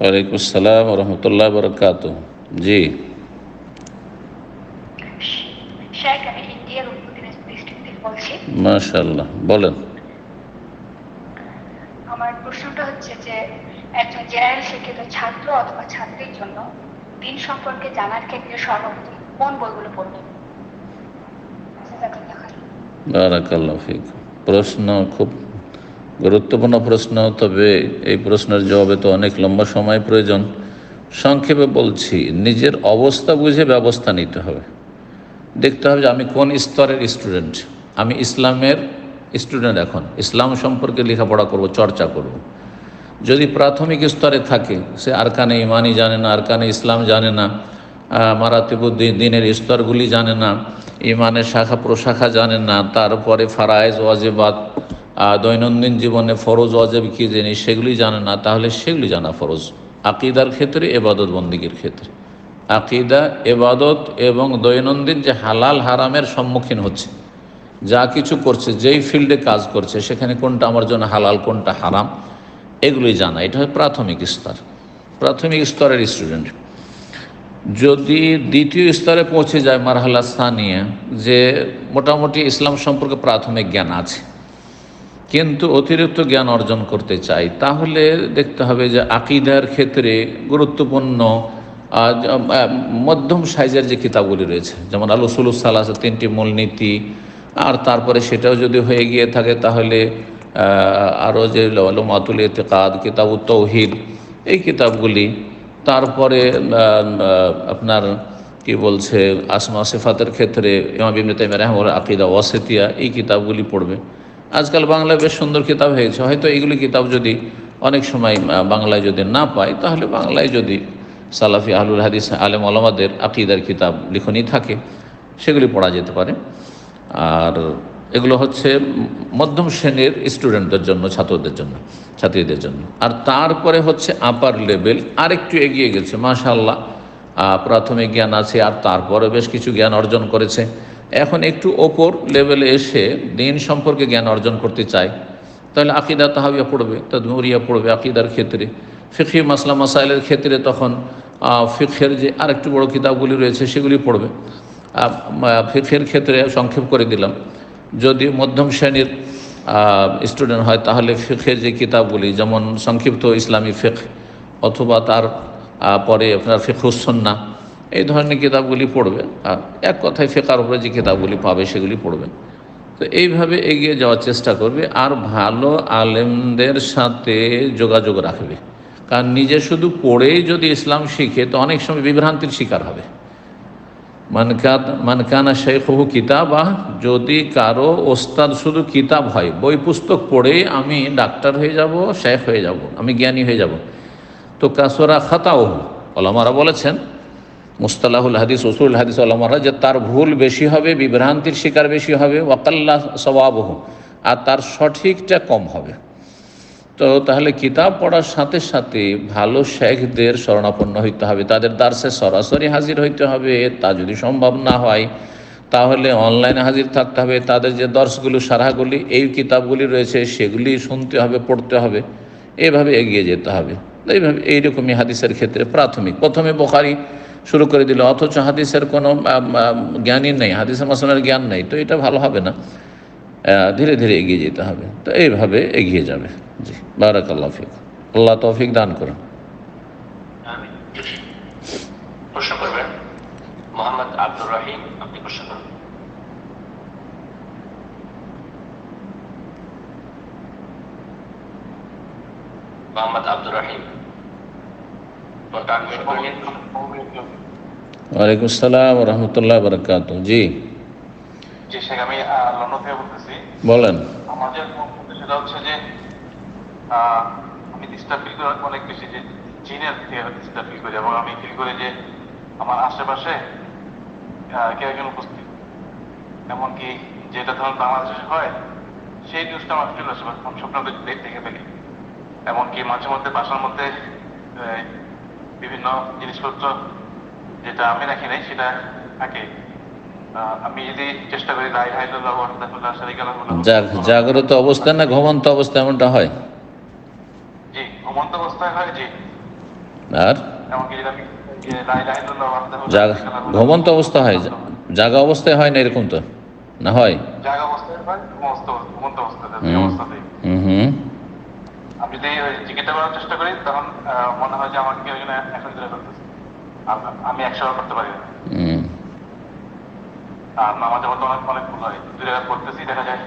ওয়ালাইকুম আসসালাম রহমতুল্লাহ বরকাত জি। বলেন। আমার প্রশ্নটা হচ্ছে যে একজন জেনারেল শিক্ষিত ছাত্র অথবা ছাত্রীর জন্য দিন সম্পর্কে জানার ক্ষেত্রে সর্বপ্রথম কোন বইগুলো পড়বে? বারাকাল্লাহ ফিক। প্রশ্ন খুব গুরুত্বপূর্ণ প্রশ্ন, তবে এই প্রশ্নের জবাবে তো অনেক লম্বা সময় প্রয়োজন। সংক্ষেপে বলছি, নিজের অবস্থা বুঝে ব্যবস্থা নিতে হবে। দেখতে হবে যে আমি কোন স্তরের স্টুডেন্ট। আমি ইসলামের স্টুডেন্ট এখন। ইসলাম সম্পর্কে লেখাপড়া করব, চর্চা করব। যদি প্রাথমিক স্তরে থাকে, সে আরকানে ইমানই জানে না আরকানে ইসলাম জানে না মারাতিবুদ্দিন দিনের স্তরগুলি জানে না, ইমানের শাখা প্রশাখা জানে না, তারপরে ফারায়েজ ওয়াজেবাদ দৈনন্দিন জীবনে ফরজ অজেব কী জিনিস সেগুলি জানে না, তাহলে সেগুলি জানা ফরজ। আকিদার ক্ষেত্রে এবাদত বন্দীগীর ক্ষেত্রে। আকিদা, এবাদত এবং দৈনন্দিন যে হালাল হারামের সম্মুখীন হচ্ছে, যা কিছু করছে, যেই ফিল্ডে কাজ করছে, সেখানে কোনটা আমার জন্য হালাল, কোনটা হারাম, এগুলি জানা। এটা হয় প্রাথমিক স্তর। প্রাথমিক স্তরের স্টুডেন্ট। যদি দ্বিতীয় স্তরে পৌঁছে যায় মারহালা স্থানীয় যে মোটামুটি ইসলাম সম্পর্কে প্রাথমিক জ্ঞান আছে কিন্তু অতিরিক্ত জ্ঞান অর্জন করতে চাই, তাহলে দেখতে হবে যে আকিদার ক্ষেত্রে গুরুত্বপূর্ণ মধ্যম সাইজের যে কিতাবগুলি রয়েছে, যেমন আলুসুল সালাস, তিনটি মূলনীতি, আর তারপরে সেটাও যদি হয়ে গিয়ে থাকে তাহলে আরও যে মাতুল এতেকাদ কিতাব তৌহিদ, এই কিতাবগুলি, তারপরে আপনার কি বলছে, আসমা সিফাতের ক্ষেত্রে ইমাম ইবনে রাহমাহুল্লাহ আকিদা ওয়াসেতিয়া, এই কিতাবগুলি পড়বে। আজকাল বাংলায় বেশ সুন্দর কিতাব হয়েছে। হয়তো এইগুলি কিতাব যদি অনেক সময় বাংলায় যদি না পাই, তাহলে বাংলায় যদি সালাফি আহলুল হাদিস, আলেম আলমাদের আকিদার কিতাব লিখনই থাকে, সেগুলি পড়া যেতে পারে। আর এগুলো হচ্ছে মধ্যম শ্রেণির স্টুডেন্টদের জন্য, ছাত্রদের জন্য, ছাত্রীদের জন্য। আর তারপরে হচ্ছে আপার লেভেল আরেকটু এগিয়ে গেছে মাশাল্লাহ প্রাথমিক জ্ঞান আছে, আর তারপরে বেশ কিছু জ্ঞান অর্জন করেছে। এখন একটু ওপর লেভেলে এসে দিন সম্পর্কে জ্ঞান অর্জন করতে চায়, তাহলে আকিদা তাহাবিয়া পড়বে, তদমরিয়া পড়বে আকিদার ক্ষেত্রে। ফিখি মাসলা মাসাইলের ক্ষেত্রে তখন ফিখের যে আরেকটু বড় কিতাবগুলি রয়েছে সেগুলি পড়বে। ফিখের ক্ষেত্রে সংক্ষেপ করে দিলাম। যদি মধ্যম শ্রেণির স্টুডেন্ট হয়, তাহলে ফিখের যে কিতাবগুলি, যেমন সংক্ষিপ্ত ইসলামী ফিখ অথবা তার পরে আপনার ফিখুসন্না এই ধরনের কিতাবগুলি পড়বে। আর এক কথায় ফেকার উপরে যে কিতাবগুলি পাবে সেগুলি পড়বে। তো এইভাবে এগিয়ে যাওয়ার চেষ্টা করবে। আর ভালো আলেমদের সাথে যোগাযোগ রাখবে। কারণ নিজে শুধু পড়েই যদি ইসলাম শিখে, তো অনেক সময় বিভ্রান্তির শিকার হবে। মানকাত মানকানা শেখ হু কিতাবা, যদি কারও ওস্তাদ শুধু কিতাব হয়, বই পুস্তক পড়ে আমি ডাক্তার হয়ে যাব শেখ হয়ে যাব, আমি জ্ঞানী হয়ে যাব। তো কাসরা খাতাও ওলামারা বলেছেন মুস্তালাহুল হাদিস ওসুল হাদিস ওলামারা যে তার ভুল বেশি হবে, বিভ্রান্তির শিকার বেশি হবে ওয়াকাল্লা সবাবহ আর তার সঠিকটা কম হবে। তো তাহলে কিতাব পড়ার সাথে সাথে ভালো শেখদের শরণাপন্ন হইতে হবে, তাদের দার্সে সরাসরি হাজির হইতে হবে, তা যদি সম্ভব না হয়, তাহলে অনলাইনে হাজির থাকতে হবে, তাদের যে দর্শগুলো সারাগুলি এই কিতাবগুলি রয়েছে, সেগুলি শুনতে হবে, পড়তে হবে, এভাবে এগিয়ে যেতে হবে। এইভাবে, এইরকমই হাদিসের ক্ষেত্রে প্রাথমিক। প্রথমে বোখারি শুরু করে দিল। অথচ হাদিসের কোনো জ্ঞানই নেই। হাদিসের মাসলার জ্ঞান নেই। তো এটা ভালো হবে না। ধীরে ধীরে এগিয়ে যেতে হবে। তো এইভাবে এগিয়ে যাবে। জি বারাক আল্লাহ আল্লাহ তৌফিক দান করুন। মোহাম্মদ আব্দুর রহিম, আপনি প্রশ্ন করুন। মোহাম্মদ আব্দুর রহিম ফোনটা আনমিউট করে নিন। ওয়ালাইকুম আসসালাম রহমতুল্লাহ বরকাত জি জি আমি লন্ডন থেকে বলতেছি। বলেন। আমাদের সেটা হচ্ছে যে আমি ডিস্টার্ব ফিল করি অনেক বেশি যে জিনের ডিস্টার্ব ফিল করি এবং আমি ফিল করি যে আমার আশেপাশে কেউ একজন উপস্থিত। এমনকি যেটা ধরুন বাংলাদেশে হয় সেই নিউজটা আমার ফিল আসে স্বপ্ন দেখে ফেলি। এমনকি মাঝে মধ্যে বাসার মধ্যে বিভিন্ন জিনিসপত্র যেটা আমি রাখি নাই সেটা থাকে। আমি যদি চেষ্টা করি জাগ্রত অবস্থা না ঘুমন্ত অবস্থা এমনটা হয়? ঘুমন্ত অবস্থায় হয় জি। আর? ঘুমন্ত অবস্থা হয় জাগা অবস্থায় হয় না এরকম তো? না হয়? জাগা অবস্থায় হয় ঘুমন্ত অবস্থায় হুম হুম। আমি যদি ওই জিজ্ঞাসা করার চেষ্টা করি তখন মনে হয় যে আমাকে কেউ একজন এখন ধরে করতেছে আমি একশো করতে পারি না। আর নামাজের মতো অনেক অনেক ভুল হয়। দুই জায়গায় পড়তেছি দেখা যায়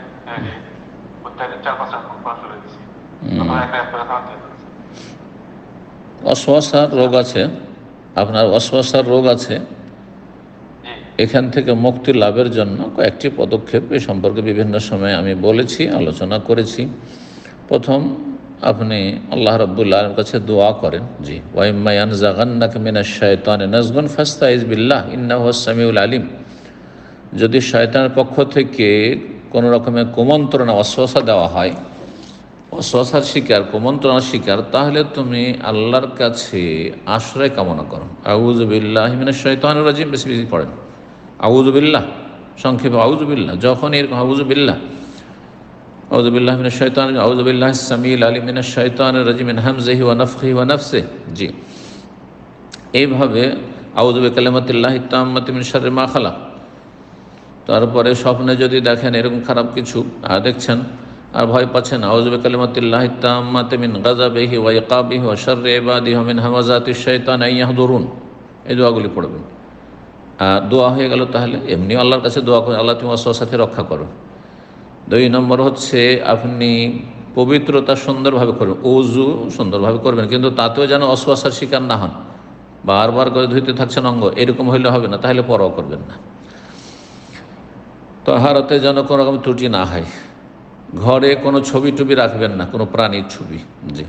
চার- পাঁচটা ভুল করা শুরু হয়েছে একটা অশ্বাসার রোগ আছে? আপনার অশ্বাসার রোগ আছে? এখান থেকে মুক্তি লাভের জন্য কয়েকটি পদক্ষেপ এ সম্পর্কে বিভিন্ন সময় আমি বলেছি আলোচনা করেছি। প্রথম আপনি আল্লাহ রব্বুল্লাহর কাছে দোয়া করেন, জি শয়তান ইন্নাহু সামিউল আলিম। যদি শয়তানের পক্ষ থেকে কোনো রকমের কুমন্ত্রণা অশ্বাসা দেওয়া হয় অশ্বাসার শিকার, কুমন্ত্রণার শিকার, তাহলে তুমি আল্লাহর কাছে আশ্রয় কামনা করো। আউজবিল্লাহ মিনা শৈতান রাজিম, বেশি বেশি পড়েন। আউজবিল্লাহ সংক্ষেপে আউজবিল্লাহ যখন এরকম আউজবিল্লাহ আউজবিল্লাহ মিনা শৈতান আউজবিল্লাহ সামিল আলী মিনা শৈতান রাজিম হামজহি ওয়া নফহি ওয়া নফসে জি। এইভাবে আউজবে কালামতিল্লাহ ইত্তাম্মাতি মিন শাররি মা খালা তারপরে স্বপ্নে যদি দেখেন এরকম খারাপ কিছু দেখছেন, আর ভয় পাচ্ছেন আউজবে কালিমাতিল্লাহ তাম্মাতে মিন গাজাবিহি ওয়া ইকাবিহি ওয়া শাররি ইবাদিহি মিন হামাজাতি শাইতান আইয়াহদুরুন এই দোয়াগুলি পড়বেন। আর দোয়া হয়ে গেল তাহলে এমনি আল্লাহর কাছে দোয়া করে আল্লাহ তুমি সাথে রক্ষা করো। দুই নম্বর হচ্ছে আপনি পবিত্রতা সুন্দরভাবে করবেন ওজু সুন্দরভাবে করবেন, কিন্তু তাতেও যেন অশ্বাসার শিকার না হন। বারবার করে ধুইতে থাকছেন অঙ্গ, এরকম হইলে হবে না, তাহলে পরোয়া করবেন না। তহারতে যেন কোনো রকম ত্রুটি না হয়। ঘরে কোনো ছবি টবি রাখবেন না, কোনো প্রাণীর ছবি, জি।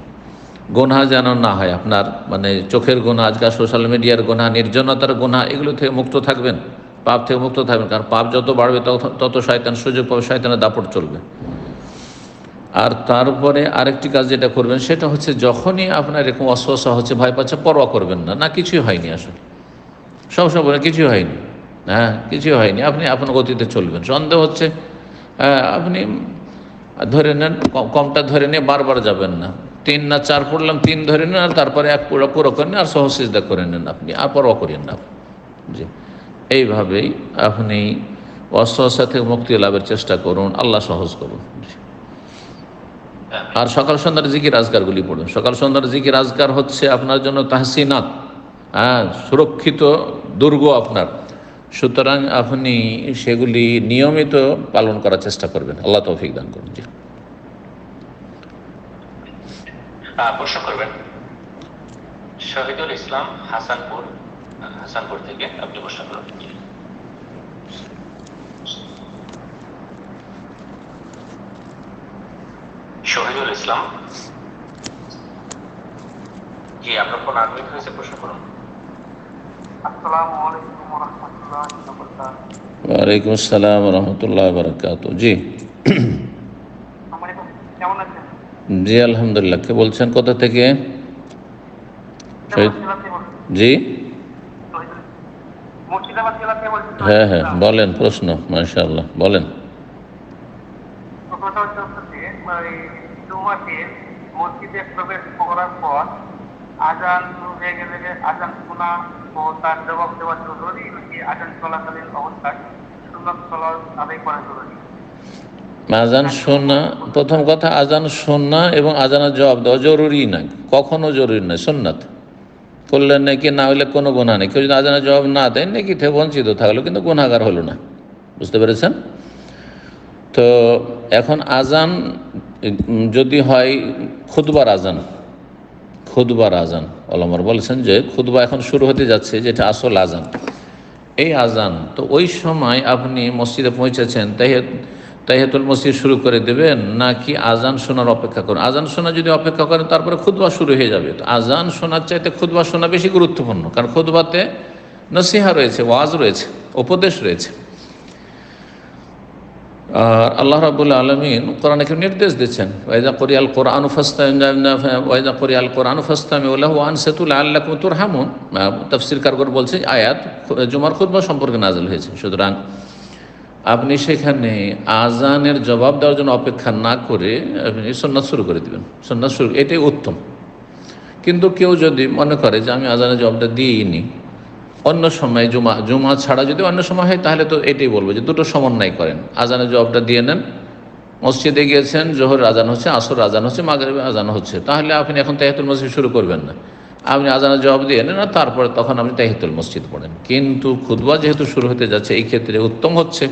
গোনা যেন না হয়, আপনার মানে চোখের গোনা আজকাল সোশ্যাল মিডিয়ার গোনা নির্জনতার গোনা এগুলো থেকে মুক্ত থাকবেন। পাপ থেকে মুক্ত থাকবেন কারণ পাপ যত বাড়বে তত শয়তান সুযোগ পাবে শয়তানের দাপট চলবে। আর তারপরে আরেকটি কাজ যেটা করবেন সেটা হচ্ছে যখনই আপনার এরকম অস্বস্থ হচ্ছে ভয় পাচ্ছে পরোয়া করবেন না। না কিছুই হয়নি আসলে। সবসময় বলে কিছুই হয়নি। হ্যাঁ কিছুই হয়নি। আপনি আপনার গতিতে চলবেন। সন্দেহ হচ্ছে হ্যাঁ, আপনি ধরে নেন কমটা ধরে নিয়ে বারবার যাবেন না। তিন না চার পড়লাম তিন ধরে নেন আর তারপরে এক পুরো পুরো করেন আর সহসিজদা করে নেন আপনি আর পরোয়া করেন না। জি। এইভাবেই আপনি অস্বস্থা থেকে মুক্তি লাভের চেষ্টা করুন আল্লাহ সহজ করুন। আর সকাল সন্ধ্যার জিকির আজকারগুলি পড়ুন। সকাল সন্ধ্যার জিকির আজকার হচ্ছে আপনার জন্য তাহসিনাত। হ্যাঁ সুরক্ষিত দুর্গ আপনার। সুতরাং আপনি সেগুলি নিয়মিত পালন করার চেষ্টা করবেন। আল্লাহ তৌফিক দান করুন। জি। প্রশ্ন করবেন। শহীদুল ইসলাম হাসানপুর। হাসানপুর থেকে আপনি প্রশ্ন করুন শহীদুল ইসলাম জি আপনার ফোন আনমিট হয়েছে প্রশ্ন করুন। আসসালামু আলাইকুম ওয়া রাহমাতুল্লাহি ওয়া বারাকাতুহু ওয়ালাইকুম আসসালাম রহমতুল্লাহ বারকাত জি জি আলহামদুলিল্লাহ। কে বলছেন? কোথা থেকে? জি মুর্শিদাবাদ জেলা থেকে বলছি হ্যাঁ হ্যাঁ বলেন প্রশ্ন মাশাআল্লাহ বলেন। মসজিদে প্রবেশ করার পর আজান হয়ে গেলে আজান শোনা ও তার জবাব দেওয়া জরুরি নাকি আজান চলাকালীন অবস্থায় সুন্নত চলা আদায় করা জরুরি? আজান শোনা প্রথম কথা আজান শোনা এবং আজানের জবাব দেওয়া জরুরি না কখনো জরুরি নয় সোননাথ করলেন নাকি, না হলে কোনো গুণা নেই। কেউ যদি আজানের জবাব না দেয়, নাকি বঞ্চিত থাকল, কিন্তু গুণাগার হলো না। বুঝতে পেরেছেন? তো এখন আজান যদি হয় খুদবার আজান খুদবার আজান। অলমর বলেছেন যে খুদবা এখন শুরু হতে যাচ্ছে, যেটা আসল আজান। এই আজান, তো ওই সময় আপনি মসজিদে পৌঁছেছেন, তাই তাইহাতুল মসজিদ শুরু করে দেবেন, নাকি আজান শোনার অপেক্ষা করেন? আজান শোনা যদি অপেক্ষা করেন, তারপরে খুদবা শুরু হয়ে যাবে। তো আজান শোনার চাইতে খুদবা শোনা বেশি গুরুত্বপূর্ণ, কারণ খুদবাতে নসিহা রয়েছে, ওয়াজ রয়েছে, উপদেশ রয়েছে। আর আল্লাহ রাবুল আলমিন কোরআনকে নির্দেশ দিচ্ছেন? ওয়াইদা করি আল কোরআন ওয়াইদা করি আল কোরআন ফাস্তামি উল্লাহ ওয়ান সেতুল আল্লাহ তুর হামুন তফসির কারগর বলছে, আয়াত জুমার খুদ্া সম্পর্কে নাজল হয়েছে। সুতরাং আপনি সেখানে আজানের জবাব দেওয়ার জন্য অপেক্ষা না করে আপনি সন্ন্যাস শুরু করে দিবেন। সন্ন্যাস শুরু, এটাই উত্তম। কিন্তু কেউ যদি মনে করে যে আমি আজানের জবাবটা দিইনি, অন্য সময় জুমা জুমা ছাড়া যদি অন্য সময় হয়, তাহলে তো এটাই বলব যে দুটো সমন্বয় করেন। আজানের জবাবটা দিয়ে নেন, মসজিদে গিয়েছেন, জোহর আজান হচ্ছে, আসর আজান হচ্ছে মাগরিবে আজান হচ্ছে। তাহলে আপনি এখন তাহিতুল মসজিদ শুরু করবেন না। আপনি আজানের জবাব দিয়ে নেন, আর তারপরে তখন আপনি তাহিতুল মসজিদ পড়েন। কিন্তু খুদবা যেহেতু শুরু হতে যাচ্ছে, এই ক্ষেত্রে উত্তম হচ্ছে।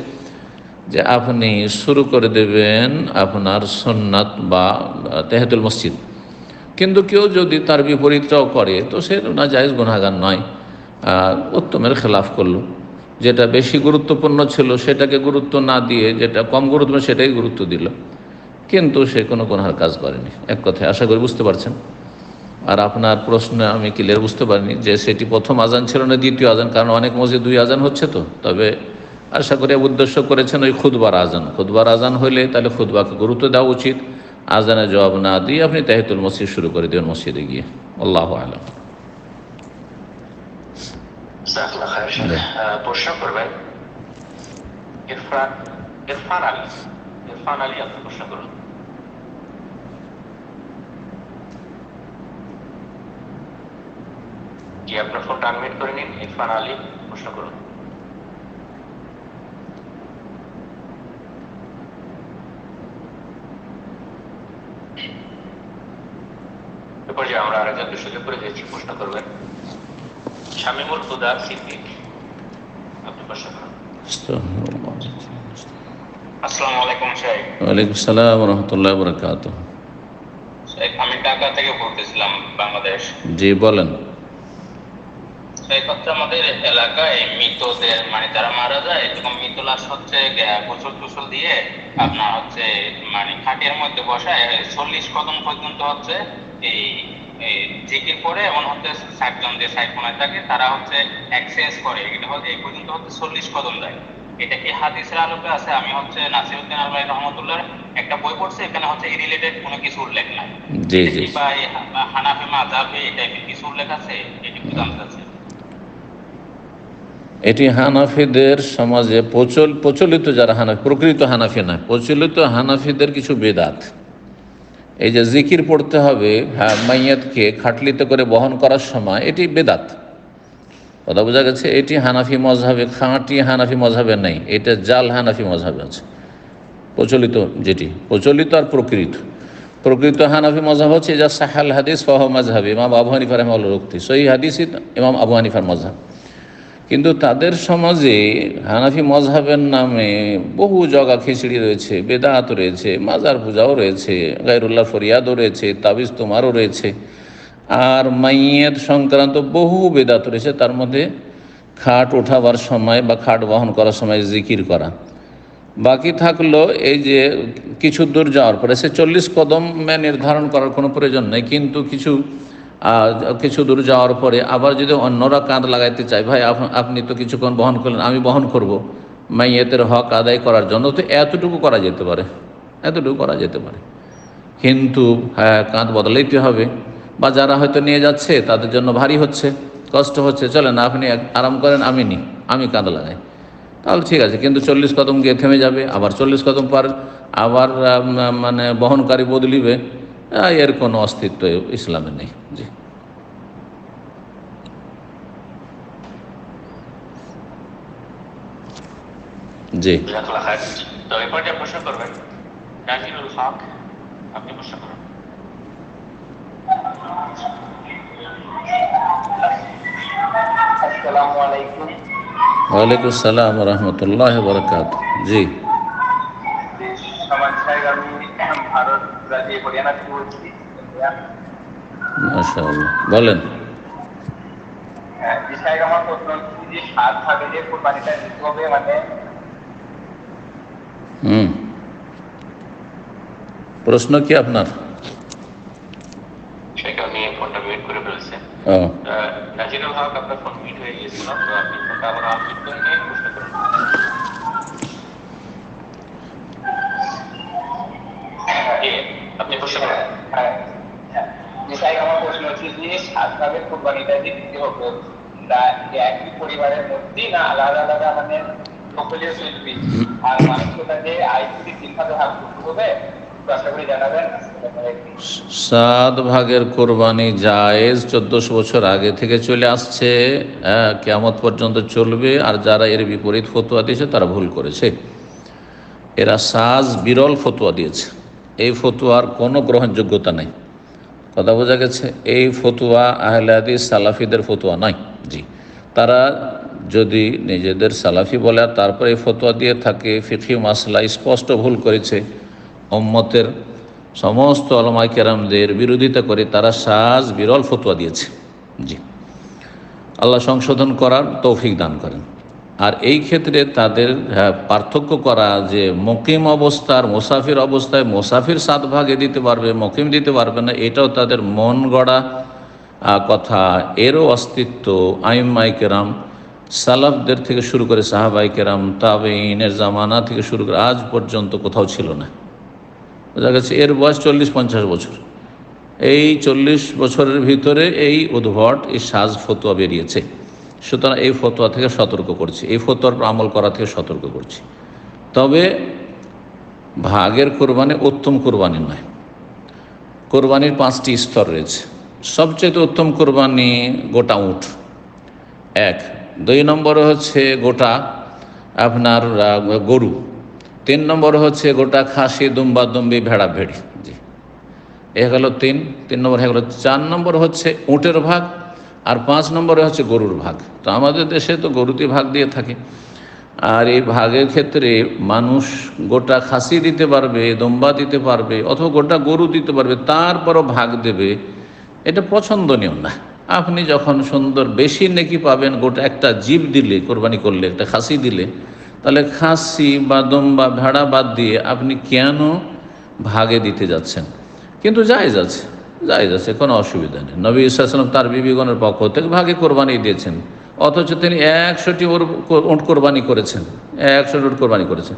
যে আপনি শুরু করে দেবেন আপনার সন্ন্যাত বা তেহাতুল মসজিদ। কিন্তু কেউ যদি তার বিপরীতটাও করে, তো সে না জায়েজ গুনাগার নয়। উত্তমের খেলাফ করল। যেটা বেশি গুরুত্বপূর্ণ ছিল, সেটাকে গুরুত্ব না দিয়ে যেটা কম গুরুত্বপূর্ণ সেটাই গুরুত্ব দিল। কিন্তু সে কোনো গুনহার কাজ করেনি। এক কথায় আশা করি বুঝতে পারছেন। আর আপনার প্রশ্নে আমি ক্লিয়ার বুঝতে পারিনি যে সেটি প্রথম আজান ছিল না দ্বিতীয় আজান? কারণ অনেক মসজিদ দুই আজান হচ্ছে তো। তবে আশা করি উদ্দেশ্য করেছেন ওই খুদবার আজান। খুদবার আজান হলে তাহলে খুদবাকে গুরুত্ব দেওয়া উচিত। আজানের জবাব না দিয়ে আপনি তাহিতুল মসজিদ শুরু করে দেবেন মসজিদে গিয়ে। আল্লাহ আলম। জাজাকাল্লাহ খায়ের। জি। আহ, প্রশ্ন করবেন? ইরফান ইরফান আলী ইরফান আলী আপনি প্রশ্ন করুন। জি আপনার ফোনটা আনমিট করে নিন। ইরফান আলী প্রশ্ন করুন। এরপর যে আমরা আরেকজন সুযোগ করে দিয়েছি প্রশ্ন করবেন। শামিমুল হুদা সিদ্দিক। আপনি প্রশ্ন করুন। আসসালামু আলাইকুম শেখ ওয়ালাইকুম সালাম রহমতুল্লাহ বরকাত আমি ঢাকা থেকে বলতেছিলাম বাংলাদেশ। জি বলেন। হচ্ছে আমাদের এলাকায় মৃতদের মানে যারা মারা যায় এরকম মৃত লাশ হচ্ছে গোসল টুসল দিয়ে আপনার হচ্ছে মানে খাটের মধ্যে বসায় চল্লিশ কদম পর্যন্ত হচ্ছে এই জিকির করে এমন হচ্ছে ষাটজন যে সাইড কোনায় থাকে তারা হচ্ছে এক্সারসাইজ করে। এটা হচ্ছে এই পর্যন্ত হচ্ছে চল্লিশ কদম দেয় এটা কি হাদিসের আলোকে আছে? আমি হচ্ছে নাসিরউদ্দিন আলমাই রহমতুল্লাহ একটা বই পড়ছি এখানে হচ্ছে এই রিলেটেড কোনো কিছু উল্লেখ নাই। জি জি। বা হানাফি মাযহাবে এই টাইপের কিছু উল্লেখ আছে? এটি একটু জানতে চাচ্ছি। এটি হানাফিদের সমাজে প্রচল প্রচলিত যারা হানাফি প্রকৃত হানাফি না প্রচলিত হানাফিদের কিছু বেদাত। এই যে জিকির পড়তে হবে হ্যাঁ মাইয়াতকে খাটলিতে করে বহন করার সময় এটি বেদাত। কথা বোঝা গেছে? এটি হানাফি মজহাবে, খাঁটি হানাফি মজহাবে নেই। এটা জাল হানাফি মজহাবে আছে। প্রচলিত যেটি, প্রচলিত আর প্রকৃত। প্রকৃত হানাফি মজহাব হচ্ছে যা সাহাল হাদিস, ফহ মজহাবি। ইমাম আবু হানিফার রহমাল রক্তি সই হাদিসই ইমাম আবু হানিফার মজহাব। কিন্তু তাদের সমাজে হানাফি মজহাবের নামে বহু জগা খিচড়ি রয়েছে, বেদাত রয়েছে, মাজার পূজাও রয়েছে গাইরুল্লাহ ফরিয়াদও রয়েছে, তাবিজ তোমারও রয়েছে। আর মাইয়ের সংক্রান্ত বহু বেদাত রয়েছে, তার মধ্যে খাট ওঠাবার সময় বা খাট বহন করার সময় জিকির করা। বাকি থাকল এই যে কিছু দূর যাওয়ার পরে, সে চল্লিশ কদম নির্ধারণ করার কোনো প্রয়োজন নেই, কিন্তু কিছু কিছু দূর যাওয়ার পরে আবার যদি অন্যরা কাঁধ লাগাইতে চায়, ভাই আপ- আপনি তো কিছুক্ষণ বহন করলেন, আমি বহন করব। মাইয়েতের হক আদায় করার জন্য তো এতটুকু করা যেতে পারে, এতটুকু করা যেতে পারে। কিন্তু হ্যাঁ কাঁধ বদলাইতে হবে। বা যারা হয়তো নিয়ে যাচ্ছে, তাদের জন্য ভারী হচ্ছে, কষ্ট হচ্ছে। চলেন, আপনি আরাম করেন, আমি নি, আমি কাঁধ লাগাই। তাহলে ঠিক আছে, কিন্তু চল্লিশ কদম গিয়ে থেমে যাবে, আবার চল্লিশ কদম পার আবার মানে বহনকারী বদলিবে। এর কোনো অস্তিত্ব ইসলামে নেই জি। জি। আসসালামু ওয়ালাইকুম সালাম রহমতুল্লাহ বরকাত জি। বলেন। হ্যাঁ, জি সাহেব আমার প্রশ্ন যে সাত ভাগে যে কোরবানিটা দিতে হবে মানে হুম। প্রশ্ন কি আপনার? সেটা আপনি ফোনটা মিউট করে নাজিরুল হক আপনার ফোন মিউট হয়ে গিয়েছিল তো আপনি ফোনটা আবার আনমিউট করে নিয়ে প্রশ্ন করুন জি, আপনি প্রশ্ন করুন হ্যাঁ, হ্যাঁ। আমার প্রশ্ন হচ্ছে যে সাত ভাগের কোরবানিটা যে দিতে হবে তা একই পরিবারের মধ্যেই না আলাদা আলাদা মানে সকলীয় শিল্পী আর থেকে তিন ভাগ করতে হবে। সাত ভাগের কোরবানি জায়েজ চোদ্দশো বছর আগে থেকে চলে আসছে হ্যাঁ, কেয়ামত পর্যন্ত চলবে আর যারা এর বিপরীত ফতোয়া দিয়েছে তারা ভুল করেছে এরা সাজ বিরল ফতোয়া দিয়েছে এই ফতুয়ার কোনো গ্রহণযোগ্যতা নেই। কথা বোঝা গেছে, এই ফতুয়া আহলে হাদিস সালাফিদের ফতুয়া নয়। জি। তারা যদি নিজেদের সালাফি বলে, তারপরে এই ফতুয়া দিয়ে থাকে ফিফি মাসলা স্পষ্ট ভুল করেছে ওম্মতের সমস্ত আলমাই কেরামদের বিরোধিতা করে তারা সাজ বিরল ফতুয়া দিয়েছে। জি। আল্লাহ সংশোধন করার তৌফিক দান করেন। আর এই ক্ষেত্রে তাদের হ্যাঁ, পার্থক্য করা যে মকিম অবস্থার মুসাফির অবস্থায় মুসাফির সাত ভাগে দিতে পারবে মকিম দিতে পারবে না এটাও তাদের মন গড়া কথা। এরও অস্তিত্ব আইম্মাই কেরাম সালাফদের থেকে শুরু করে সাহাবাই কেরাম তাবেইনের জামানা থেকে শুরু করে আজ পর্যন্ত কোথাও ছিল না। বোঝা গেছে এর বয়স চল্লিশ পঞ্চাশ বছর। এই চল্লিশ বছরের ভিতরে এই উদ্ভট এই সাজ ফতোয়া বেরিয়েছে। সুতরাং এই ফতোয়া থেকে সতর্ক করছি, এই ফতোয়ার আমল করা থেকে সতর্ক করছি। তবে ভাগের কোরবানি উত্তম কোরবানি নয়। কোরবানির পাঁচটি স্তর রয়েছে। সবচেয়ে উত্তম কোরবানি গোটা উঠ। এক, দুই নম্বরে হচ্ছে গোটা আপনার গরু। তিন নম্বর হচ্ছে গোটা খাসি দুম্বা দুম্বি ভেড়া ভেড়ি জি। এ গেল তিন তিন নম্বর হয়ে গেল চার, নম্বর হচ্ছে উটের ভাগ। আর পাঁচ নম্বরে হচ্ছে গরুর ভাগ। তো আমাদের দেশে তো গরুতে ভাগ দিয়ে থাকে। আর এই ভাগের ক্ষেত্রে মানুষ গোটা খাসি দিতে পারবে, দম্বা দিতে পারবে, অথবা গোটা গরু দিতে পারবে, তারপরও ভাগ দেবে। এটা পছন্দনীয় না। আপনি যখন সুন্দর বেশি নেকি পাবেন, গোটা একটা জীব দিলে, কোরবানি করলে, একটা খাসি দিলে, তাহলে খাসি বা দম্বা, ভেড়া বাদ দিয়ে আপনি কেন ভাগে দিতে যাচ্ছেন? কিন্তু জায়েজ আছে। জায়েজ আছে, কোনো অসুবিধা নেই। নবী ইসলাম তার বিবিগণের পক্ষ থেকে ভাগে কোরবানি দিয়েছেন। অথচ তিনি একশোটি উট কোরবানি করেছেন। একশোটি উট কোরবানি করেছেন।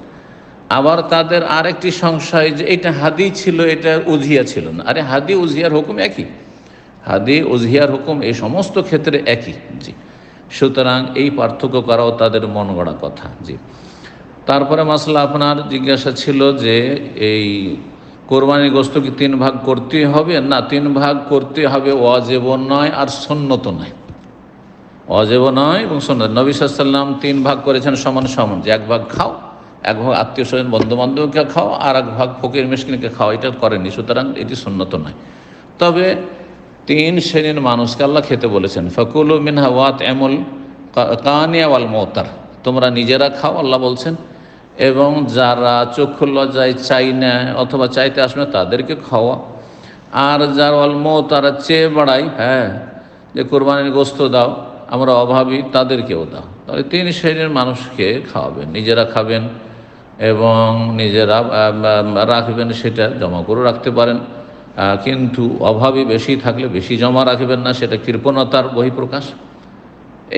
আবার তাদের আরেকটি সংশয় যে এটা হাদি ছিল, এটা উজিয়া ছিল না। আরে হাদি, উজিয়ার হুকুম একই। হাদি, উজিয়ার হুকুম এই সমস্ত ক্ষেত্রে একই। জি। সুতরাং এই পার্থক্য করাও তাদের মন গড়া কথা। জি। তারপরে মাসলা আপনার জিজ্ঞাসা ছিল যে এই কোরবানির গোস্ত কি তিন ভাগ করতে হবে? না, তিন ভাগ করতে হবে অজেব নয় আর সন্ন্যত নয়। অজেব নয় এবং সন্ন্যত নবী সাল্লাম তিন ভাগ করেছেন সমান সমান। যে এক ভাগ খাও, এক ভাগ আত্মীয় স্বজন বন্ধু বান্ধবকে খাও আর এক ভাগ ফকির মিসকিনকে খাও, এটা করেনি সুতরাং এটি সন্ন্যত নয়। তবে তিন শ্রেণির মানুষকে আল্লাহ খেতে বলেছেন, ফকুল মিনহা ওয়াত এমল কানিয়া ওয়াল মতার তোমরা নিজেরা খাও, আল্লাহ বলছেন এবং যারা চক্ষু লজ্জায় চাই না অথবা চাইতে আসবে তাদেরকে খাওয়া। আর যার অল্প তারা চেয়ে বাড়াই হ্যাঁ যে কোরবানির গোস্ত দাও, আমরা অভাবী, তাদেরকেও দাও। তাহলে তিন শ্রেণির মানুষকে খাওয়াবেন, নিজেরা খাবেন এবং নিজেরা রাখবেন সেটা, জমা করে রাখতে পারেন। কিন্তু অভাবী বেশি থাকলে বেশি জমা রাখবেন না, সেটা কৃপণতার বহিঃপ্রকাশ।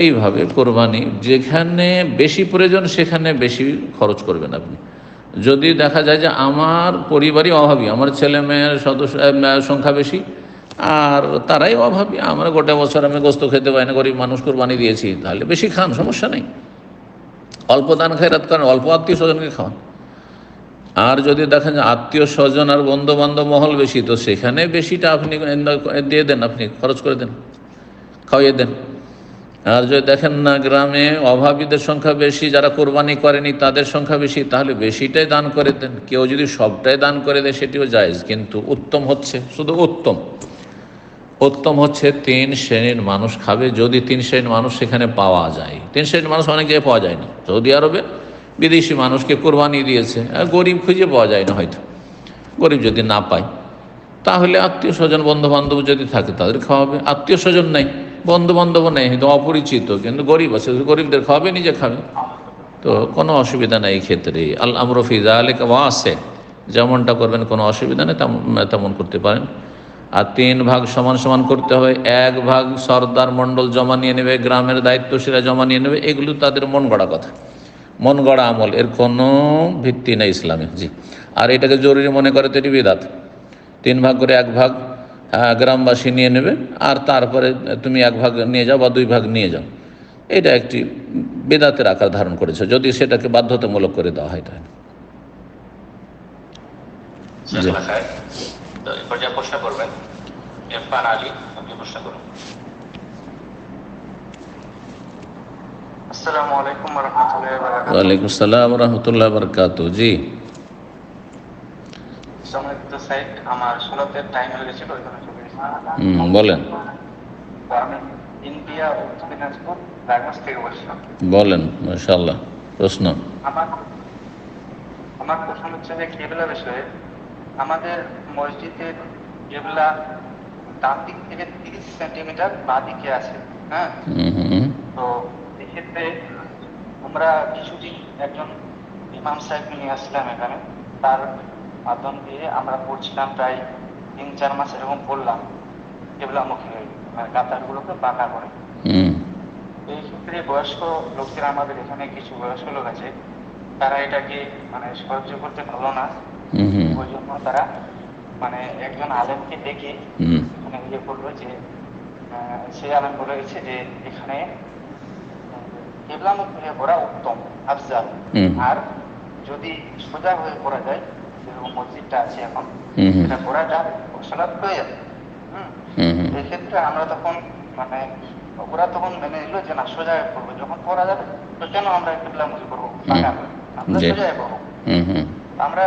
এইভাবে কোরবানি, যেখানে বেশি প্রয়োজন সেখানে বেশি খরচ করবেন আপনি। যদি দেখা যায় যে আমার পরিবারই অভাবী, আমার ছেলে মেয়ের সদস্য সংখ্যা বেশি, আর তারাই অভাবী, আমরা গোটা বছর আমি গোস্ত খেতে পাই না, গরিব মানুষ কোরবানি দিয়েছি, তাহলে বেশি খান, সমস্যা নেই। অল্প দান খায়রাত করেন, অল্প আত্মীয় স্বজনকে খাওয়ান। আর যদি দেখেন আত্মীয় স্বজন আর বন্ধু বান্ধব মহল বেশি, তো সেখানে বেশিটা আপনি দিয়ে দেন, আপনি খরচ করে দেন খাওয়িয়ে দেন। আর যদি দেখেন না গ্রামে অভাবীদের সংখ্যা বেশি, যারা কোরবানি করেনি তাদের সংখ্যা বেশি, তাহলে বেশিটাই দান করে দেন। কেউ যদি সবটাই দান করে দেয়, সেটিও জায়েজ। কিন্তু উত্তম হচ্ছে, শুধু উত্তম। উত্তম হচ্ছে তিন শ্রেণির মানুষ খাবে, যদি তিন শ্রেণির মানুষ সেখানে পাওয়া যায়। তিন শ্রেণির মানুষ অনেক পাওয়া যায় না সৌদি আরবে বিদেশি মানুষকে কোরবানি দিয়েছে গরিব খুঁজে পাওয়া যায় না হয়তো। গরিব যদি না পায়, তাহলে আত্মীয় স্বজন বন্ধু বান্ধব যদি থাকে, তাদের খাওয়াবে। আত্মীয় স্বজন নেই। বন্ধু বান্ধব নেই কিন্তু অপরিচিত, কিন্তু গরিব আছে গরিবদের খাবে নিজে খাবে। তো কোনো অসুবিধা নেই এই ক্ষেত্রে। আল আমরফিজা আলিক আছে যেমনটা করবেন, কোনো অসুবিধা নেই, তেমন তেমন করতে পারেন। আর তিন ভাগ সমান সমান করতে হবে। এক ভাগ সর্দার মণ্ডল জমা নিয়ে নেবে, গ্রামের দায়িত্বশীলা জমা নিয়ে নেবে, এগুলো তাদের মন গড়া কথা। মন গড়া আমল, এর কোনো ভিত্তি নেই ইসলামে, জি। আর এটাকে জরুরি মনে করে তো এটি বিদাত তিন ভাগ করে এক ভাগ গ্রামবাসী নিয়ে নেবে আর তারপরে তুমি এক ভাগ নিয়ে যাও বা দুই ভাগ নিয়ে যাও। এটা একটি বেদাতের আকার ধারণ করেছে। যদি সেটাকে বাধ্যতামূলক করে দেওয়া হয় তাহলে। জাজাকাল্লাহ খায়ের। তো এই পর্যায়ে প্রশ্ন করবেন ইরফান আলী আপনি প্রশ্ন করুন। আসসালামু আলাইকুম রহমতুল্লাহ বারাকাতুহু। ওয়ালাইকুম সালাম রহমতুল্লাহ বরকাত জি। সাইড আমার সুরতের টাইম হয়ে গেছিল ওই জন্য চলে গেছিলাম বলেন। আমি ইন্ডিয়া উত্তর দিনাজপুর রায়গঞ্জ থেকে বলছিলাম। বলেন মাশাল্লাহ প্রশ্ন। আমার আমার প্রশ্ন হচ্ছে যে কেবলা বিষয়ে আমাদের মসজিদের কেবলা ডান দিক থেকে তিরিশ সেন্টিমিটার বাঁ দিকে আছে হ্যাঁ? তো এক্ষেত্রে আমরা কিছুদিন একজন ইমাম সাহেব নিয়ে আসলাম এখানে। তার মাধ্যম দিয়ে আমরা পড়ছিলাম প্রায় তিন চার মাস এরকম পড়লাম। কেবলামুখী হয়ে মানে কাতারগুলোকে বাঁকা করে। এই ক্ষেত্রে বয়স্ক লোকদের আমাদের এখানে কিছু বয়স্ক লোক আছে তারা এটাকে মানে সহ্য করতে পারল না। ওই জন্য তারা মানে একজন আলেমকে ডেকে হুম। এখানে ইয়ে করল যে সে আলেম বলে গেছে যে এখানে কেবলামুখ হয়ে পড়া উত্তম আফজাল। আর যদি সোজা হয়ে পড়া যায় মসজিদটা আছে এখন। এটা এক্ষেত্রে আমরা তখন মানে ওরা তখন মেনে নিল যে না সোজা যখন পড়া যাবে তো কেন আমরা কেবলামুখী করব? আমরা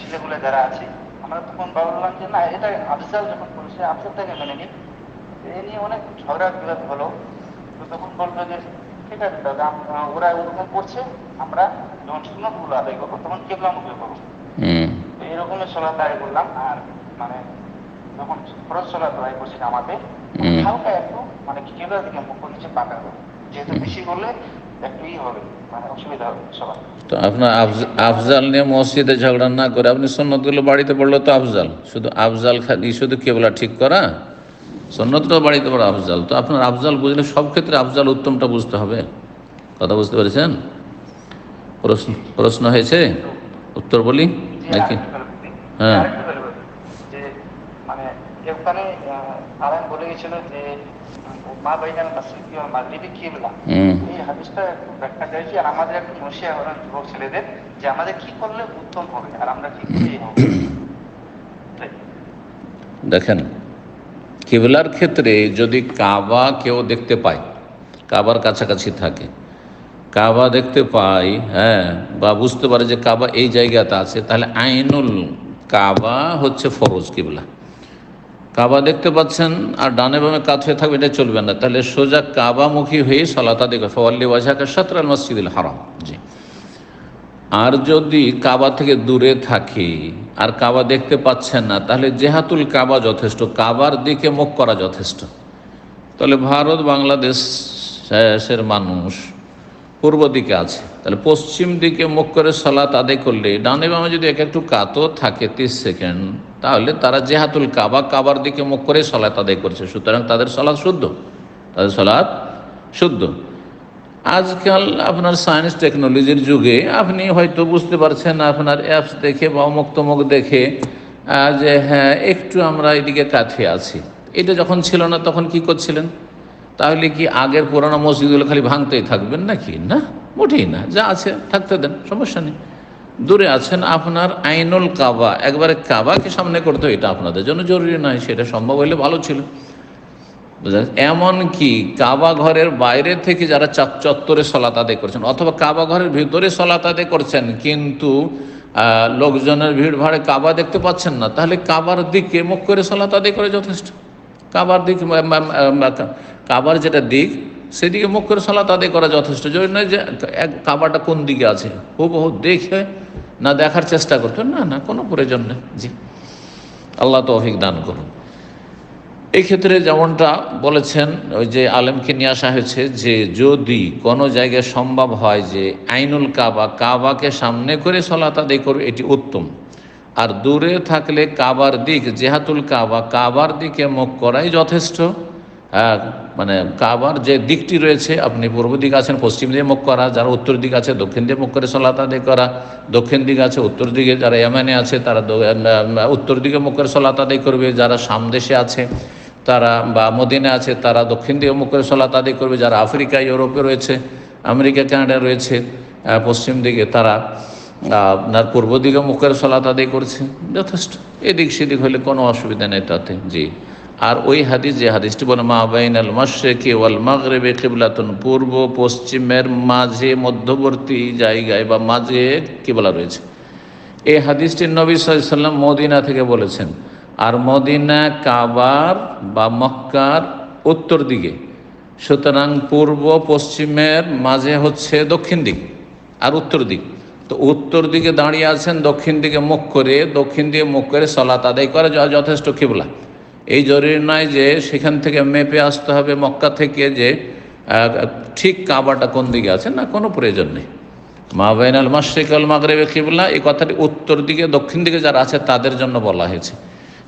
ছেলেগুলো যারা আছে আমরা তখন বললাম যে না এটা আফজাল যখন বলছে আফজালটাকে মেনে নিই এ নিয়ে অনেক ঝগড়া বিবাদ হলো। তো তখন বলল যে ঠিক আছে দাদা ওরা ওরকম করছে আমরা যখন সুন্নতগুলো আদায় করব তখন কেবলামুখী করব হুম। তো সলাত আদায় করলাম আর মানে যখন ফরজ সলাত আদায় করছি আমাদের হালকা একটু মানে কেবলার দিকে মুখ নিচে পাকা যেহেতু বেশি করলে একটু ই হবে মানে তো আপনার আফজাল নিয়ে মসজিদে ঝগড়া না করে আপনি সন্ন্যতগুলো বাড়িতে পড়লে তো আফজাল। শুধু আফজাল খালি শুধু কেবলা ঠিক করা সন্ন্যতটা বাড়িতে পড়া আফজাল। তো আপনার আফজাল বুঝলে সব ক্ষেত্রে আফজাল উত্তমটা বুঝতে হবে। কথা বুঝতে পেরেছেন? প্রশ্ন প্রশ্ন হয়েছে? উত্তর বলি? নাকি? হ্যাঁ। আরেকটু ভালো বুদ্ধি, যে মানে ওখানে বলে গেছিল যে মা বাইনাল মাসিদ ওয়া মাগরিবি কিবলা হুম। এই হাদিসটা একটু ব্যাখ্যা চাইছি আর আমাদের একটু মসিয়া হলেন যে আমাদের কি করলে উত্তম হবে আর আমরা কি করলেই হবে? তাই। দেখেন কিবলার ক্ষেত্রে যদি কাবা কেউ দেখতে পায় কাবার কাছাকাছি থাকে কাবা দেখতে পাই হ্যাঁ বা বুঝতে পারে যে কাবা এই জায়গাতে আছে, তাহলে আইনুল কাবা হচ্ছে ফরজ কিবলা। কাবা দেখতে পাচ্ছেন, আর ডানে বামে কাত হয়ে থাকবে, এটা চলবে না। তাহলে সোজা কাবামুখী হয়ে সলাতা দেখবে, ফওয়াল্লি ওয়াজাকা সতরাল মসজিদুল হারাম। জি। আর যদি কাবা থেকে দূরে থাকে, আর কাবা দেখতে পাচ্ছেন না, তাহলে জেহাতুল কাবা যথেষ্ট, কাবার দিকে মুখ করা যথেষ্ট। তাহলে ভারত বাংলাদেশের মানুষ পূর্ব দিকে আছে। তাহলে পশ্চিম দিকে মুখ করে সলাত আদায় করলে, ডানে বামে যদি এক একটু কাতো থাকে তিরিশ সেকেন্ড, তাহলে তারা জেহাতুল কাবা, কাবার দিকে মুখ করে সলাত আদায় করছে। সুতরাং তাদের সলাৎ শুদ্ধ। তাদের সলাৎ শুদ্ধ। আজকাল আপনার সায়েন্স টেকনোলজির যুগে আপনি হয়তো বুঝতে পারছেন, আপনার অ্যাপস দেখে বা অমুক তমুক দেখে যে হ্যাঁ একটু আমরা এদিকে কাছে আছি। এটা যখন ছিল না, তখন কি করছিলেন? তাহলে কি আগের পুরানো মসজিদগুলো খালি ভাঙতেই থাকবেন নাকি? না, মোটেই না। যা আছে, থাকতে দেন, সমস্যা নেই। দূরে আছেন আপনার আইনুল কাবা। একবারে কাবাকে সামনে করতে এটা আপনাদের জন্য জরুরি নয়, সেটা সম্ভব হলে ভালো ছিল। এমন কি কাবা ঘরের বাইরে থেকে যারা চত্বরে সলাত আদায় করছেন, অথবা কাবা ঘরের ভিতরে সলাত আদায় করছেন, কিন্তু লোকজনের ভিড় ভাড়ে কাবা দেখতে পাচ্ছেন না, তাহলে কাবার দিকে মুখ করে সলাত আদায় করে যথেষ্ট। কাবার দিক কাবার যেটা দিক, সেদিকে মুখ করে সলাত আদায় করা যথেষ্ট। যদি নয় যে এক কাবাটা কোন দিকে আছে। হুবহু দেখে না দেখার চেষ্টা করতো না না, কোনো প্রয়োজন নেই। জি। আল্লাহ তো তৌফিক দান করুন। এই ক্ষেত্রে যেমনটা বলেছেন, ওই যে আলেমকে নিয়ে আসা হয়েছে যে যদি কোনো জায়গায় সম্ভব হয় যে আইনুল কাবা, কাবাকে সামনে করে সলাত আদায় করবে, এটি উত্তম। আর দূরে থাকলে কাবার দিক, জেহাতুল কাবা, কাবার দিকে মুখ করাই যথেষ্ট। মানে কাবার যে দিকটি রয়েছে, আপনি পূর্ব দিক আছেন, পশ্চিম দিকে মুখ করা, যারা উত্তর দিক আছে, দক্ষিণ দিকে মুখ করে সলাত আদায় করা, দক্ষিণ দিকে আছে, উত্তর দিকে যারা ইয়ামানে আছে, তারা উত্তর দিকে মুখ করে সলাত আদায় করবে, যারা সামদেশে আছে, তারা বা মদিনে আছে, তারা দক্ষিণ দিকে মুখ করে সলাত আদায় করবে, যারা আফ্রিকা, ইউরোপে রয়েছে, আমেরিকা, কানাডা রয়েছে পশ্চিম দিকে তারা আপনার পূর্ব দিকে মুখের সলাত আদায় করছে, যথেষ্ট। এদিক সেদিক হলে কোনো অসুবিধা নেই তাতে, জি। আর ওই হাদিস, যে হাদিসটি বলে, মা বাইন আল মাসরেকে ওয়াল মাগরেবে কিবলাতুন পূর্ব, পশ্চিমের মাঝে, মধ্যবর্তী জায়গায় বা মাঝে কিবলা রয়েছে। এই হাদিসটি নবী সাল্লাম মদিনা থেকে বলেছেন। আর মদিনা কাবার বা মক্কার উত্তর দিকে। সুতরাং পূর্ব, পশ্চিমের মাঝে হচ্ছে দক্ষিণ দিক আর উত্তর দিক। তো উত্তর দিকে দাঁড়িয়ে আছেন, দক্ষিণ দিকে মুখ করে, দক্ষিণ দিকে মুখ করে সলাত আদায় করে যথেষ্ট কিবলা। এই জরুরি নয় যে সেখান থেকে মেপে আসতে হবে, মক্কা থেকে যে ঠিক কাবাটা কোন দিকে আছে, না কোনো প্রয়োজন নেই। মা বাইনাল মাসরিক আল মাগরেবে কিবলা, এই কথাটি উত্তর দিকে, দক্ষিণ দিকে যারা আছে তাদের জন্য বলা হয়েছে।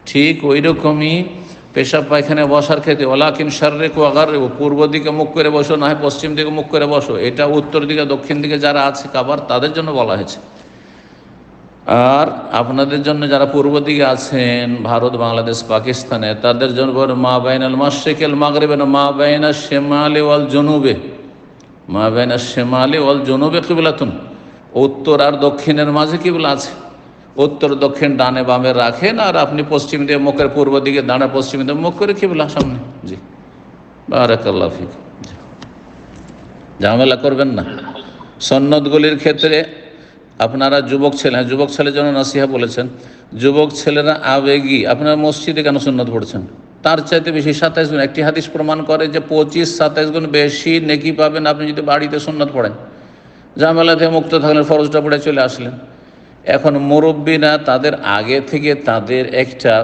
ঠিক ওই রকমই পেশাব পায়খানে বসার ক্ষেত্রে ওলাকিন শাররে কোয়াগার পূর্ব দিকে মুখ করে বসো, না হয় পশ্চিম দিকে মুখ করে বসো, এটা উত্তর দিকে, দক্ষিণ দিকে যারা আছে কাবার, তাদের জন্য বলা হয়েছে। আর আপনাদের জন্য যারা পূর্ব দিকে আছেন, ভারত, বাংলাদেশ, পাকিস্তানে, তাদের জন্য মা বাইনাল মাসরিকেল মাগরেবে না মা বাইনা শেমালে ওয়াল জনুবে, মা বাইনা শেমালে ওয়াল জনুবে কিবলাতুন। উত্তর আর দক্ষিণের মাঝে কিবলা আছে। উত্তর, দক্ষিণ, ডানে, বামে রাখেন, আর আপনি পশ্চিম দিয়ে মুখের পূর্ব দিকে দাঁড়া পশ্চিম দিয়ে মুখ করে কিবলা সামনে। জি। বারাকাল্লাহ ফিক। ঝামেলা করবেন না। সন্ন্যতগুলির ক্ষেত্রে আপনারা যুবক ছেলে হ্যাঁ, যুবক ছেলের জন্য নাসিহা বলেছেন যুবক ছেলেরা আবেগী আপনারা মসজিদে কেন সুন্নত পড়ছেন? তার চাইতে বেশি সাতাইশ গুণ একটি হাদিস প্রমাণ করে যে পঁচিশ সাতাইশ গুণ বেশি নেকি পাবেন আপনি যদি বাড়িতে সুন্নত পড়েন। ঝামেলা থেকে মুক্ত থাকলেন ফরজটা পড়ে চলে আসলেন। এখন মুরব্বীরা তাদের আগে থেকে তাদের একটা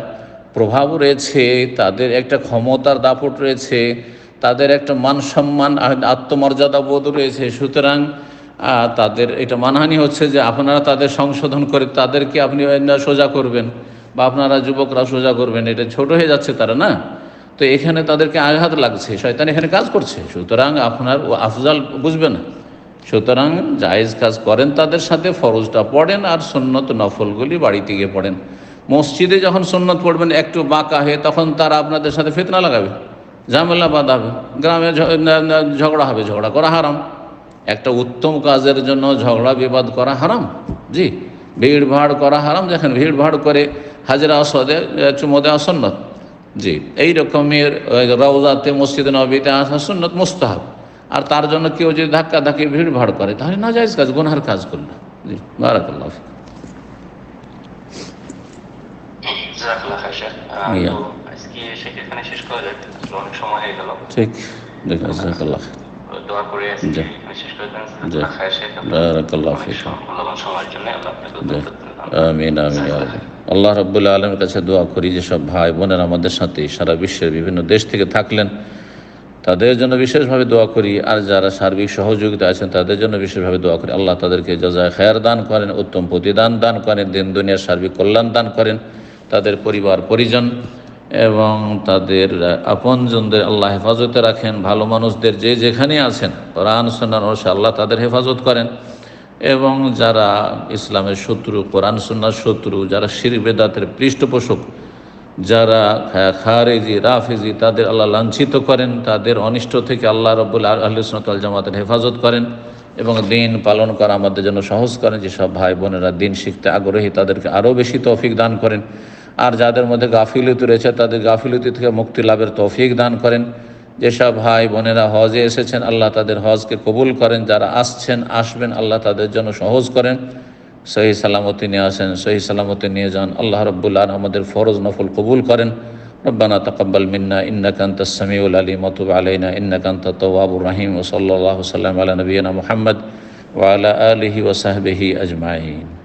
প্রভাব রয়েছে তাদের একটা ক্ষমতার দাপট রয়েছে তাদের একটা মান সম্মান আত্মমর্যাদা বোধ রয়েছে। সুতরাং তাদের, এটা মানহানি হচ্ছে যে আপনারা তাদের সংশোধন করে তাদেরকে আপনি সোজা করবেন বা আপনারা যুবকরা সোজা করবেন, এটা ছোট হয়ে যাচ্ছে তারা, না? তো এখানে তাদেরকে আঘাত লাগছে, শয়তান এখানে কাজ করছে। সুতরাং আপনার ও আফজাল বুঝবে না। সুতরাং জায়েজ কাজ করেন তাদের সাথে, ফরজটা পড়েন আর সুন্নত নফলগুলি বাড়িতে গিয়ে পড়েন। মসজিদে যখন সুন্নত পড়বেন, একটু বাঁকা হয়ে তখন তারা আপনাদের সাথে ফেতনা লাগাবে, ঝামেলা বাঁধাবে, গ্রামে ঝগড়া হবে, ঝগড়া করা হারাম। একটা উত্তম কাজের জন্য ঝগড়া বিবাদ করা হারাম। জি ভিড় ভাড় করা হারাম। দেখেন ভিড় ভাড় করে হাজরা আসদে চুমো দেওয়া সন্ন্যত জি এই রকমের রওজাতে মসজিদে নবীতে আসা সুন্নত মুস্তাহাব। আর তার জন্য কেউ যদি ধাক্কা ধাক্কি ভিড় ভাড় করে তাহলে না যাইজ কাজ গুনহার কাজ করল জি বারাকাল্লাহ ঠিক। তো দোয়া করে। করে। বারাকাল্লাহ সময়ের জন্য আল্লাহ। আমিন আমিন আল্লাহ রব্বুল্লাহ আলমের কাছে দোয়া করি যেসব ভাই বোনের আমাদের সাথে সারা বিশ্বের বিভিন্ন দেশ থেকে থাকলেন তাদের জন্য বিশেষভাবে দোয়া করি। আর যারা সার্বিক সহযোগিতা আছেন তাদের জন্য বিশেষভাবে দোয়া করি। আল্লাহ তাদেরকে যা খায়ার দান করেন উত্তম প্রতিদান দান করেন দিন দুনিয়ার সার্বিক কল্যাণ দান করেন। তাদের পরিবার পরিজন এবং তাদের আপনজনদের আল্লাহ হেফাজতে রাখেন, ভালো মানুষদের যে যেখানে আছেন, কোরআন সন্ন্যান অবশ্যই আল্লাহ তাদের হেফাজত করেন। এবং যারা ইসলামের শত্রু, কোরআন সন্ন্যার শত্রু, যারা শির বেদাতের পৃষ্ঠপোষক, যারা খারেজি, রাফেজি, তাদের আল্লাহ লাঞ্ছিত করেন, তাদের অনিষ্ট থেকে আল্লাহ রব্বুল আহলিসনতাল জামাতের হেফাজত করেন এবং দিন পালন করা আমাদের জন্য সহজ করেন, যেসব ভাই বোনেরা দিন শিখতে আগ্রহী, তাদেরকে আরও বেশি তৌফিক দান করেন। আর যাদের মধ্যে গাফিলতি রয়েছে তাদের গাফিলতি থেকে মুক্তি লাভের তৌফিক দান করেন যেসব ভাই বোনেরা হজে এসেছেন আল্লাহ তাদের হজকে কবুল করেন যারা আসছেন আসবেন আল্লাহ তাদের জন্য সহজ করেন সহি সালামতি নিয়ে আসেন সহি সালামতি নিয়ে যান আল্লাহ রব্বুল্লাহ আমাদের ফরজ নফল কবুল করেন ربنا تقبل منا إنك أنت السميع العليم وتب علينا إنك أنت التواب الرحيم وصلى الله وسلم على نبينا محمد وعلى آله وصحبه أجمعين